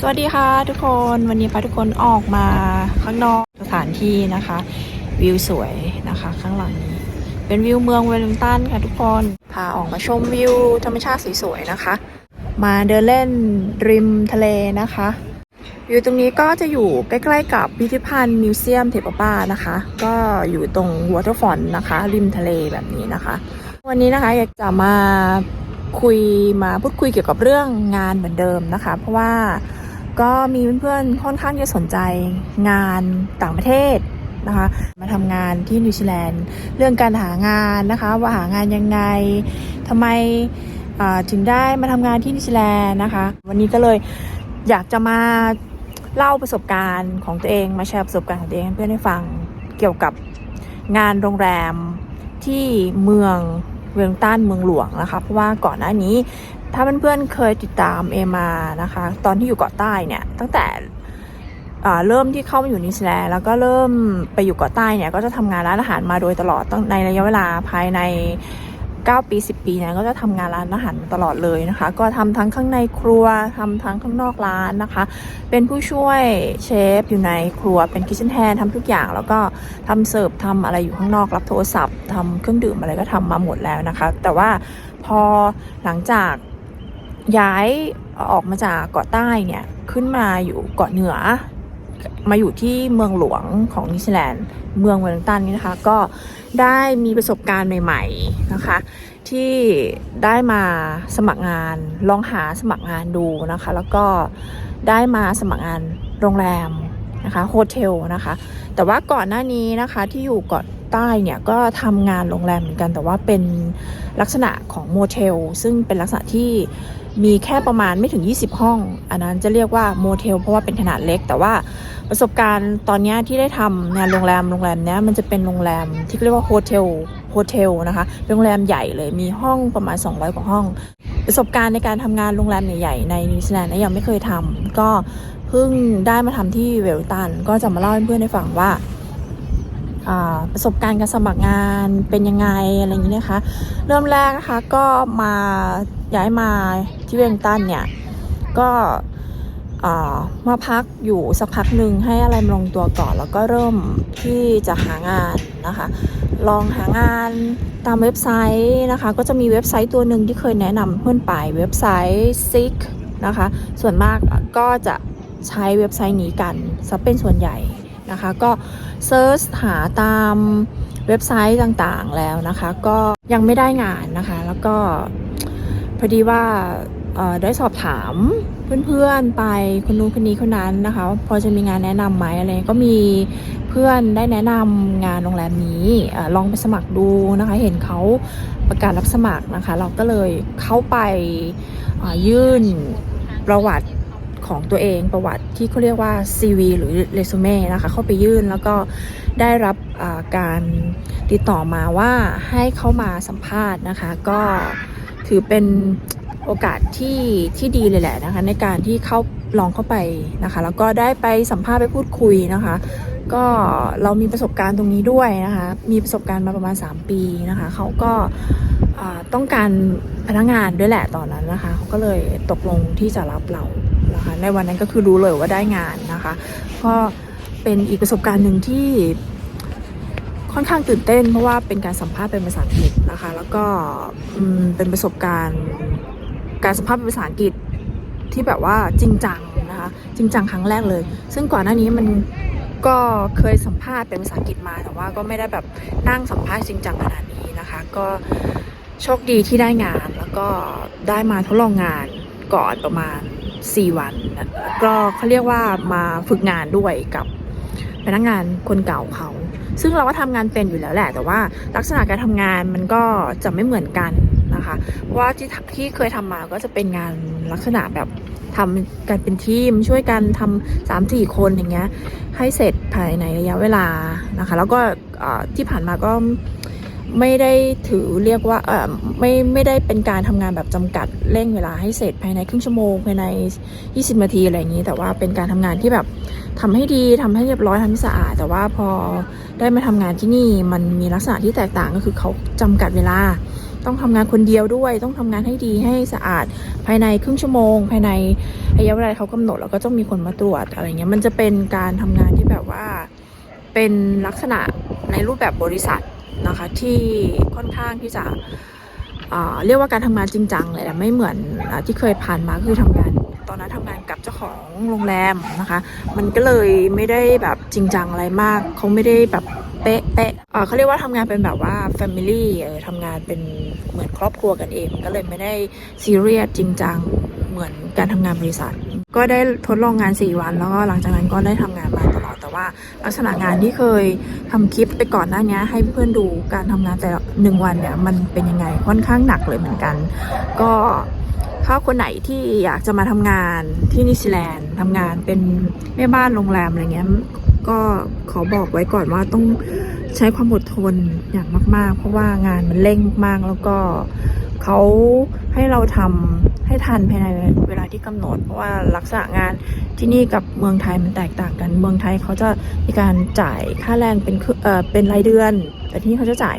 สวัสดีค่ะทุกคนวันนี้พาทุกคนออกมาข้างนอกสถานที่นะคะ วิวสวยนะคะข้างหลังนี้ เป็นวิวเมืองเวลลิงตันค่ะทุกคนพาออกมาชมวิวธรรมชาติสวยๆนะคะ มาเดินเล่นริมทะเลนะคะวิวตรงนี้ก็จะอยู่ใกล้ๆกับพิพิธภัณฑ์มิวเซียมเทปป้านะคะ ก็อยู่ตรงวอเตอร์ฟอนนะคะ ริมทะเลแบบนี้นะคะ วันนี้นะคะอยากจะมาคุยมาพูดคุยเกี่ยวกับเรื่องงานเหมือนเดิมนะคะ เพราะว่า ก็มีเพื่อนๆค่อนข้างจะสนใจงานต่างประเทศนะคะมาทำงานที่นิวซีแลนด์เรื่องการหางานนะคะว่าหางานยังไงทำไมถึงได้มาทำงานที่นิวซีแลนด์นะคะ วันนี้ก็เลยอยากจะมาเล่าประสบการณ์ของตัวเองมาแชร์ประสบการณ์ของตัวเองให้เพื่อนได้ฟังเกี่ยวกับงานโรงแรมที่เมืองเวลลิงตันเมืองหลวงนะคะเพราะว่าก่อนหน้านี้ ถ้าเพื่อนๆเคยติดตามเอมานะคะ ตอนที่อยู่เกาะใต้เนี่ย ตั้งแต่เริ่มที่เข้ามาอยู่นิวซีแลนด์แล้วก็เริ่มไปอยู่เกาะใต้เนี่ย ก็จะทำงานร้านอาหารมาโดยตลอดตั้งในระยะเวลาภายใน 9 ปี 10 ปีเนี่ยก็จะทำงานร้านอาหารตลอดเลยนะคะ ก็ทำทั้งข้างในครัวทำทั้งข้างนอกร้านนะคะ เป็นผู้ช่วยเชฟอยู่ในครัวเป็นคิ t เช e นแ a นทำทุกอย่าง แล้วก็ทำเสิร์ฟทำอะไรอยู่ข้างนอกรับโทรศัพท์ทำเครื่องดื่มอะไรก็ทำมาหมดแล้วนะคะ แต่ว่าพอหลังจาก ย้ายออกมาจากเกาะใต้เนี่ย ขึ้นมาอยู่เกาะเหนือ มาอยู่ที่เมืองหลวงของนิวซีแลนด์เมืองเวลลิงตันนี่นะคะ ก็ได้มีประสบการณ์ใหม่ๆนะคะ ที่ได้มาสมัครงานลองหาสมัครงานดูนะคะ แล้วก็ได้มาสมัครงานโรงแรมนะคะโฮเทลนะคะ แต่ว่าก่อนหน้านี้นะคะที่อยู่เกาะใต้เนี่ยก็ทำงานโรงแรมเหมือนกันแต่ว่าเป็นลักษณะของโมเทลซึ่งเป็นลักษณะที่ มีแค่ประมาณไม่ถึง 20 ห้อง อันนั้นจะเรียกว่าโมเทลเพราะว่าเป็นขนาดเล็ก แต่ว่าประสบการณ์ตอนนี้ที่ได้ทำงานโรงแรมโรงแรมเนี้ยมันจะเป็นโรงแรมที่เรียกว่าโฮเทลโฮเทลนะคะเป็นโรงแรมใหญ่เลยมีห้องประมาณ 200 กว่าห้อง ประสบการณ์ในการทำงานโรงแรมใหญ่ๆในนิวซีแลนด์ยังไม่เคยทำก็เพิ่งได้มาทำที่เวลตันก็จะมาเล่าให้เพื่อนได้ฟังว่า ประสบการณ์การสมัครงานเป็นยังไงอะไรอย่างนี้นะคะ เริ่มแรกนะคะก็มาย้ายมาที่เวลตันเนี่ย ก็มาพักอยู่สักพักหนึ่งให้อะไรมันลงตัวก่อน แล้วก็เริ่มที่จะหางานนะคะ ลองหางานตามเว็บไซต์นะคะ ก็จะมีเว็บไซต์ตัวหนึ่งที่เคยแนะนำเพื่อนไปเว็บไซต์ Seek นะคะ ส่วนมากก็จะใช้เว็บไซต์นี้กันซะเป็นส่วนใหญ่ นะคะ ก็เซิร์ชหาตามเว็บไซต์ต่างๆแล้วนะคะ ก็ยังไม่ได้งานนะคะ แล้วก็พอดีว่าได้สอบถามเพื่อนๆไปคนนู้นคนนี้คนนั้นนะคะ พอจะมีงานแนะนำไหมอะไรก็มีเพื่อนได้แนะนำงานโรงแรมนี้อลองไปสมัครดูนะคะ เห็นเขาประกาศรับสมัครนะคะ เราก็เลยเข้าไปยื่นประวัติ ของตัวเองประวัติที่เขาเรียกว่า CV หรือเรซูเม่นะคะเข้าไปยื่นแล้วก็ได้รับการติดต่อมาว่าให้เข้ามาสัมภาษณ์นะคะ ก็ถือเป็นโอกาสที่ที่ดีเลยแหละนะคะในการที่เข้าลองเข้าไปนะคะ แล้วก็ได้ไปสัมภาษณ์ไปพูดคุยนะคะ ก็เรามีประสบการณ์ตรงนี้ด้วยนะคะ มีประสบการณ์มาประมาณ 3 ปีนะคะเขาก็ต้องการพนักงานด้วยแหละตอนนั้นนะคะเขาก็เลยตกลงที่จะรับเรา นะคะในวันนั้นก็คือรู้เลยว่าได้งานนะคะ ก็เป็นอีกประสบการณ์หนึ่งที่ค่อนข้างตื่นเต้น เพราะว่าเป็นการสัมภาษณ์เป็นภาษาอังกฤษนะคะ แล้วก็เป็นประสบการณ์การสัมภาษณ์เป็นภาษาอังกฤษที่แบบว่าจริงจังนะคะจริงจังครั้งแรกเลย ซึ่งก่อนหน้านี้มันก็เคยสัมภาษณ์เป็นภาษาอังกฤษมาแต่ว่าก็ไม่ได้แบบนั่งสัมภาษณ์จริงจังขนาดนี้นะคะ ก็โชคดีที่ได้งานแล้วก็ได้มาทดลองงานก่อนประมาณ 4 วัน ก็เขาเรียกว่ามาฝึกงานด้วยกับพนักงานคนเก่าเขา ซึ่งเราก็ทำงานเป็นอยู่แล้วแหละ แต่ว่าลักษณะการทำงานมันก็จะไม่เหมือนกันนะคะเพราะว่าที่ที่เคยทำมาก็จะเป็นงานลักษณะแบบทำกันเป็นทีมช่วยกันทำสามสี่คนอย่างเงี้ยให้เสร็จภายในระยะเวลานะคะ แล้วก็ที่ผ่านมาก็ ไม่ได้ถือเรียกว่าเออไม่ไม่ได้เป็นการทำงานแบบจำกัดเร่งเวลาให้เสร็จภายในครึ่งชั่วโมงภายใน 20 นาทีอะไรอย่างนี้ แต่ว่าเป็นการทำงานที่แบบทำให้ดีทำให้เรียบร้อยทำให้สะอาด แต่ว่าพอได้มาทำงานที่นี่มันมีลักษณะที่แตกต่างก็คือเขาจำกัดเวลา ต้องทำงานคนเดียวด้วย ต้องทำงานให้ดีให้สะอาดภายในครึ่งชั่วโมง ภายในระยะเวลาเขากำหนดแล้วก็ต้องมีคนมาตรวจอะไรเงี้ยมันจะเป็นการทำงานที่แบบว่าเป็นลักษณะในรูปแบบบริษัท นะคะที่ค่อนข้างที่จะเรียกว่าการทำงานจริงจังเลยแหละไม่เหมือนอที่เคยผ่านมาคือทำงานตอนนั้นทำงานกับเจ้าของโรงแรมนะคะ มันก็เลยไม่ได้แบบจริงจังอะไรมากเขาไม่ได้แบบเป๊ะเป๊ะเขาเรียกว่าทำงานเป็นแบบว่า Family เออทำงานเป็นเหมือนครอบครัวกันเอง ก็เลยไม่ได้ซีเรียสจริงจังเหมือนการทำงานบริษัท ก็ได้ทดลองงาน 4 วัน แล้วก็หลังจากนั้นก็ได้ทำงานมาตลอด ว่าลักษณะงานที่เคยทำคลิปไปก่อนหน้านี้ให้เพื่อนดูการทำงานแต่หนึ่งวันเนี่ยมันเป็นยังไงค่อนข้างหนักเลยเหมือนกัน ก็ถ้าคนไหนที่อยากจะมาทำงานที่นิวซีแลนด์ทำงานเป็นแม่บ้านโรงแรมอะไรเงี้ยก็ขอบอกไว้ก่อนว่าต้องใช้ความอดทนอย่างมาก ๆ เพราะว่างานมันเร่งมากแล้วก็เขาให้เราทำ ให้ทันภายในเวลาที่กำหนด เพราะว่าลักษณะงานที่นี่กับเมืองไทยมันแตกต่างกัน เมืองไทยเขาจะมีการจ่ายค่าแรงเป็นเอ่อเป็นรายเดือน แต่ที่นี่เขาจะจ่าย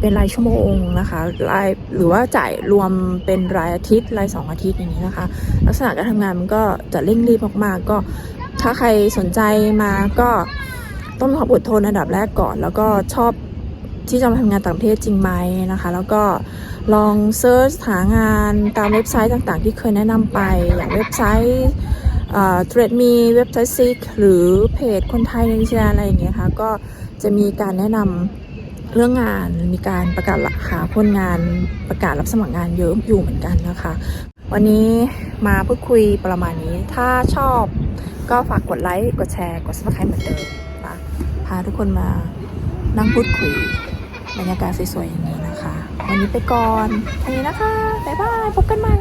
เป็นรายชั่วโมงนะคะรายหรือว่าจ่ายรวมเป็นรายอาทิตย์รายสองอาทิตย์อย่างนี้นะคะ ลักษณะการทำงานมันก็จะเร่งรีบมากๆ ก็ถ้าใครสนใจมาก็ต้องมีความอดทนอันดับแรกก่อน แล้วก็ชอบ ที่จะมาทำงานต่างประเทศจริงไหมนะคะ แล้วก็ลองเซิร์ชหางานตามเว็บไซต์ต่างๆ ที่เคยแนะนำไปอย่างเว็บไซต์เทรดมีเว็บไซต์ซิกหรือเพจคนไทยในนิวซีแลนอะไรอย่างเงี้ยค่ะก็จะมีการแนะนำเรื่องงานมีการประกาศหาคนงานประกาศรับสมัครงานเยอะอยู่เหมือนกันนะคะ วันนี้มาพูดคุยประมาณนี้ ถ้าชอบก็ฝากกดไลค์ กดแชร์ กด subscribe เหมือนเดิมนะพาทุกคนมานั่งพูดคุย บรรยากาศสวยๆอย่างนี้นะคะ วันนี้ไปก่อนแค่นี้นะคะ บ๊ายบาย พบกันใหม่